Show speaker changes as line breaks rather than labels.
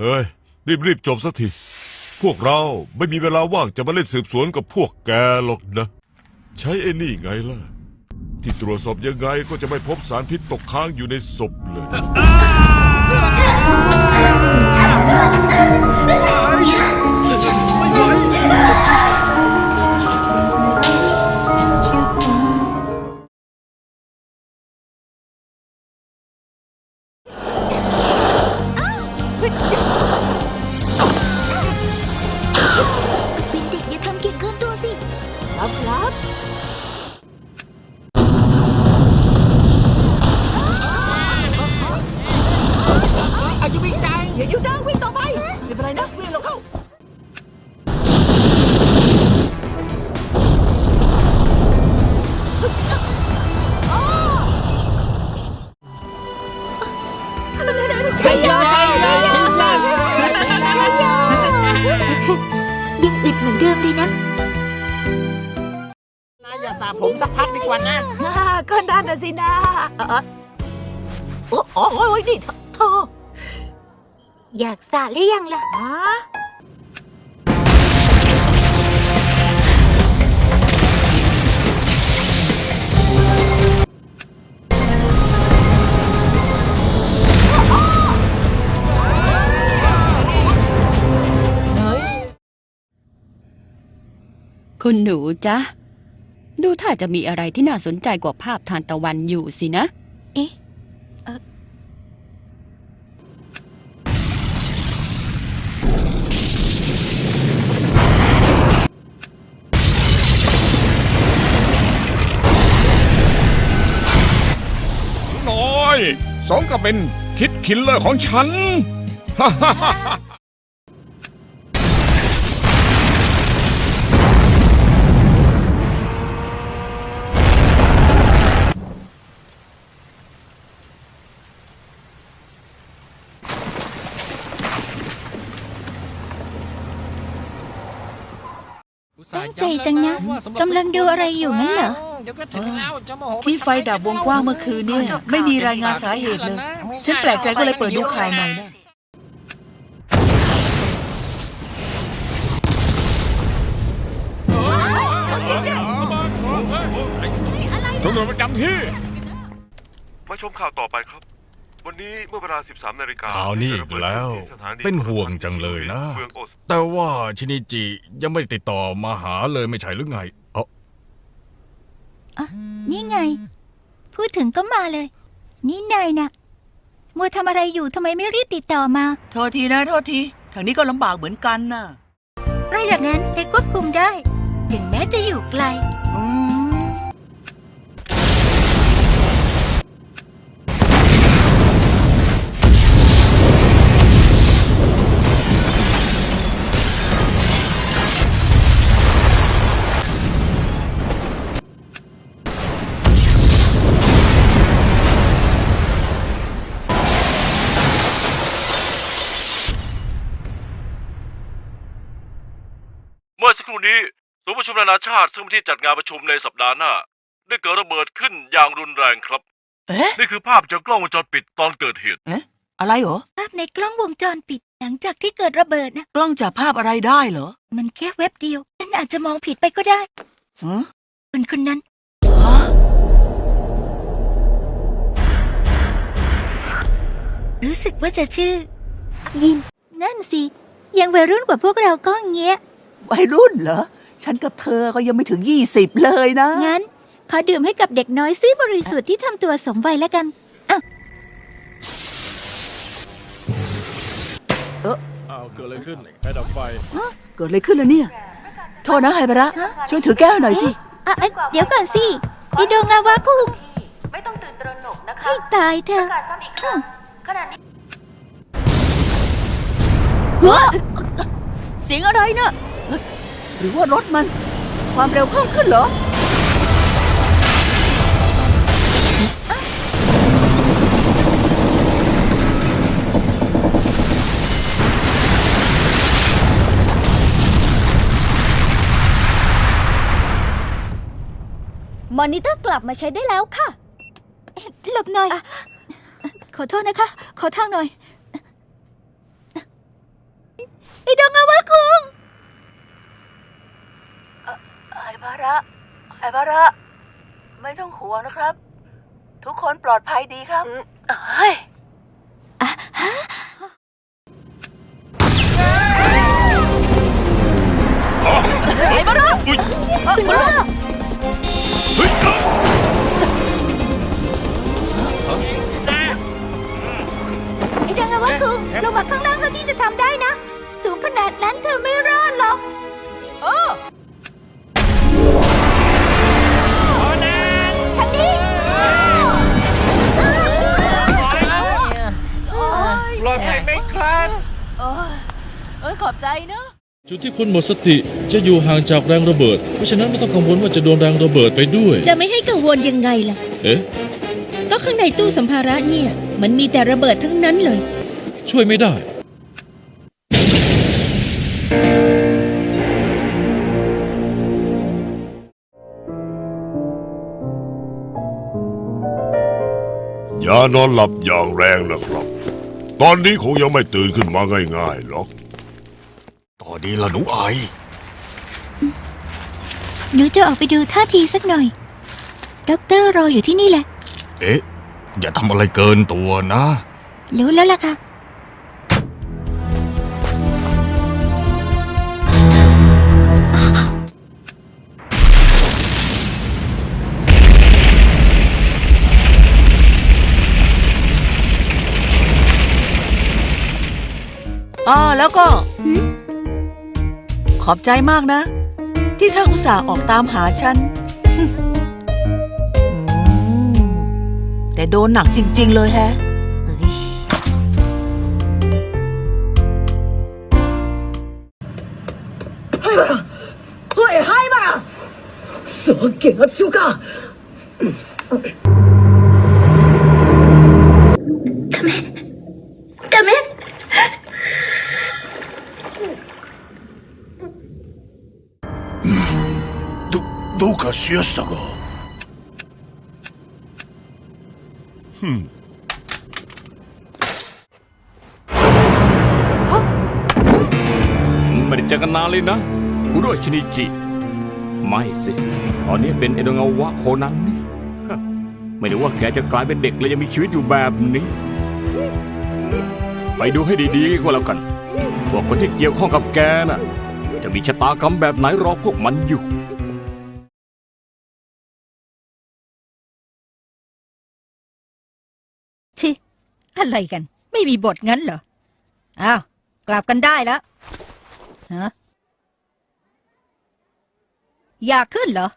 เฮ้ย รีบๆจบสักที พวกเราไม่มีเวลาว่างจะมาเล่นสืบสวนกับพวกแกหรอกนะ ใช้ไอ้นี่ไงล่ะ ที่ตรวจสอบยังไงก็จะไม่พบสารพิษตกค้างอยู่ในศพเลย
เป็นเด็กอย่าทำเก่งเกินตัวสิ ครับครับ
อาจจะวิ่งจังอย่าหยุดนะวิ่งต่อไปไม่เป็นไรนะวิ่งลงเข้า
สินะ
โอ้โอ้ยนี่เธออ
ยากสระหรือยังล่ะ
ฮะ
คุณหนูจ๊ะ ดูถ้าจะมีอะไรที่น่าสนใจกว่าภาพทานตะวันอยู่สินะ
เอ๊ะเอ่อ
น้อย สองก็เป็นคิดคิลเลอร์ของฉัน
ตั้งใจจังนะกำลังดูอะไรอยู่งั้นเหรอ
เดี๋ยวก็ถึงแล้วจะโมโห
ที่ไฟดับวงกว้างเมื่อคืนเนี่ยไม่มีรายงานสาเหตุเลย ฉันแปลกใจก็เลยเปิดดูข่าวหน่อยนะ
ตำรวจประจำที่
มาชมข่าวต่อไปครับ วันนี้เมื่อเวลา 13นาฬิกา
ข่าวนี้อีกแล้ว
สถา
เป็นห่วงจังเลยนะ
เมืองโอซา
แต่ว่าชินิจิยังไม่ได้ติดต่อมาหาเลยไม่ใช่หรือไงเอ้า
นี่ไง พูดถึงก็มาเลย นี่นายนะมัวทำอะไรอยู่ทำไมไม่รีบติดต่อมา
โทษทีนะโทษทีทางนี้ก็ลำบากเหมือนกันน่ะ
ไม่อย่างนั้นเด็กควบคุมได้ ถึงแม้จะอยู่ไกล
อืม
มื่อสักครู่นี้ศูนย์ประชุมนานาชาติซึ่งเป็นที่จัดงานประชุมในสัปดาห์หน้า ได้เกิดระเบิดขึ้นอย่างรุนแรงครับ
เอ๊ะ
นี่คือภาพจากกล้องวงจรปิดตอนเกิดเหตุ
อะไรเหรอ
ภาพในกล้องวงจรปิดหลังจากที่เกิดระเบิดนะ
กล้องจับภาพอะไรได้เหรอ
มันแค่เว็บเดียวฉันอาจจะมองผิดไปก็ได้
ฮะ
คนคนนั้น
ฮะ
รู้สึกว่าจะชื่อ ยิน นั่นสิ ยังวัยรุ่นกว่าพวกเราก็เงี้ย
วัยรุ่นเหรอ ฉันกับเธอก็ยังไม่ถึงยี่สิบเลยนะ
งั้น ขอดื่มให้กับเด็กน้อยซื่อบริสุทธิ์ที่ทำตัวสมวัยแล้วกัน
อ้าวเกิดอะไรขึ้นให้ดับไฟ
เกิดอะไรขึ้นล่ะเนี่ย โทษนะไฮบาระ ช่วยถือแก้วหน่อยสิ
อะอะเดี๋ยวก่อนสิอิโดงาวะคุง
ไม่ต้องตื่นตระหนกนะคะ
ให้ตายเถอะ
การซ้ำอีกครั้งขณะนี้
เสียงอะไรเนะ
หรือว่ารถมัน ความเร็วเพิ่มขึ้นเหรอ
มอนิเตอร์กลับมาใช้ได้แล้วค่ะ
หลบหน่อย ขอโทษนะคะ ขอทางหน่อย
ระไอ้บาระ ไม่ต้องห่วงนะครับ ทุกคนปลอดภัยดีครับ
เฮ้ย
ไอ้
ยขอบใจเนอะ
จุดที่คุณหมดสติจะอยู่ห่างจากแรงระเบิด เพราะฉะนั้นไม่ต้องกังวลว่าจะโดนแรงระเบิดไปด้วย
จะไม่ให้กังวลยังไงล่ะ
เอ๊ะ
ก็ข้างในตู้สัมภาระเนี่ย มันมีแต่ระเบิดทั้งนั้นเลย
ช่วยไม่ได้
อย่านอนหลับอย่างแรงนะครับ ตอนนี้คงยังไม่ตื่นขึ้นมาง่ายๆหรอก
ต่อ ดีละหนูไอ
หนูจะออกไปดูท่าทีสักหน่อย ด็อกเตอร์รออยู่ที่นี่แหละ
เอ๊ะ อย่าทำอะไรเกินตัวนะ
รู้แล้วล่ะค่ะ
อ๋อแล้วก็ข อบใจมากนะ ที่เธออุตส่าห์ออกตามหาฉันแต่โดนหนักจริง ๆ เลยแฮะเอ้ย
ダ
どうかしやしたか
ไม่ได้เจอกันนานเลยนะ คุณด้วยชินิจิ ไม่สิ ตอนนี้เป็นเอโดงาวะโคนันนี่ฮะไม่รู้ว่าแกจะกลายเป็นเด็กและยังมีชีวิตอยู่แบบนี้ ไปดูให้ดีๆก็แล้วกัน ว่าคนที่เกี่ยวข้องกับแกน่ะ จะมีชะตากรรมแบบไหนรอพวกมันอยู่
ชิ อะไรกัน ไม่มีบทงั้นเหรอ อ้าว กลับกันได้แล้วฮะอยากขึ้นเหรอ